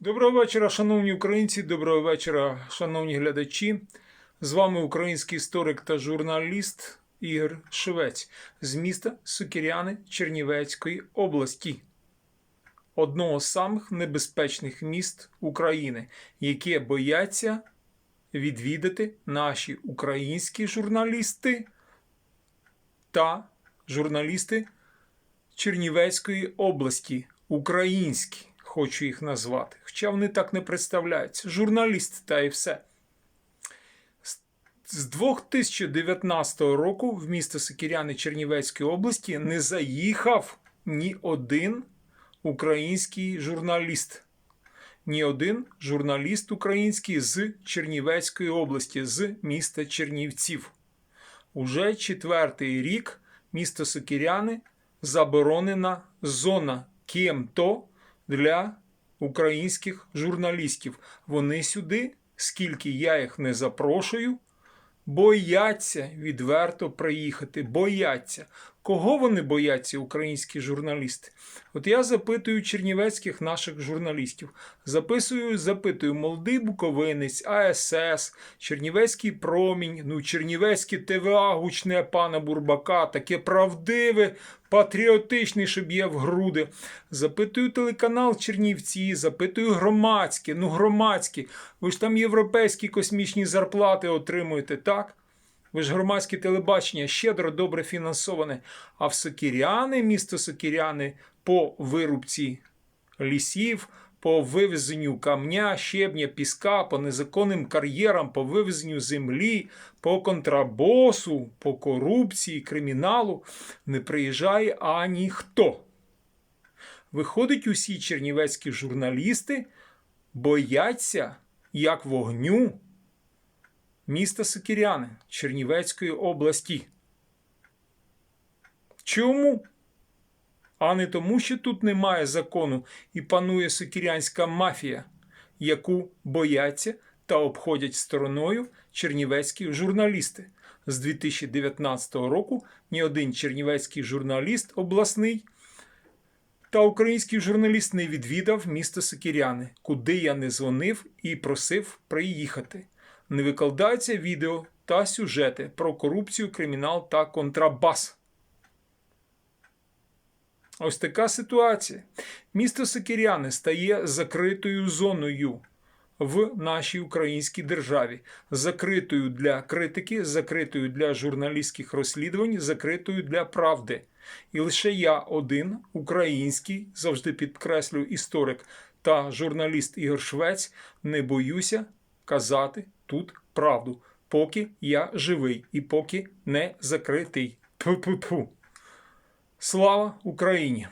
Доброго вечора, шановні українці, доброго вечора, шановні глядачі. З вами український історик та журналіст Ігор Шевець з міста Сокіряни Чернівецької області, одного з самих небезпечних міст України, яке бояться відвідати наші українські журналісти та журналісти Чернівецької області, українські, хочу їх назвати. Хоча вони так не представляються. Журналісти та і все. З- З 2019 року в місто Сокіряни Чернівецької області не заїхав ні один український журналіст. Ні один журналіст український з Чернівецької області, з міста Чернівців. Уже четвертий рік місто Сокіряни заборонена зона ким-то для українських журналістів. Вони сюди, скільки я їх не запрошую, бояться відверто приїхати. Бояться. Кого вони бояться, українські журналісти? От я запитую чернівецьких наших журналістів. Записую, запитую молодий буковинець, АСС, Чернівецький промінь, ну Чернівецьке ТВА гучне пана Бурбака, таке правдиве, патріотичне, щоб є в груди. Запитую телеканал Чернівці, запитую громадське, ну громадське. Ви ж там європейські космічні зарплати отримуєте, так? Ви ж громадське телебачення щедро добре фінансоване. А в Сокіряни, місто Сокіряни, по вирубці лісів, по вивезенню камня, щебня, піска, по незаконним кар'єрам, по вивезенню землі, по контрабосу, по корупції, криміналу не приїжджає аніхто. Виходить, усі чернівецькі журналісти бояться як вогню міста Сокіряни Чернівецької області. Чому? А не тому, що тут немає закону і панує сокірянська мафія, яку бояться та обходять стороною чернівецькі журналісти. З 2019 року ні один чернівецький журналіст обласний та український журналіст не відвідав місто Сокіряни, куди я не дзвонив і просив приїхати. Не викладаються відео та сюжети про корупцію, кримінал та контрабас. Ось така ситуація. Місто Сокіряни стає закритою зоною в нашій українській державі, закритою для критики, закритою для журналістських розслідувань, закритою для правди. І лише я один, український, завжди підкреслюю історик та журналіст Ігор Швець, не боюся казати тут правду, поки я живий і поки не закритий. Пу-пу-пу. Слава Україні!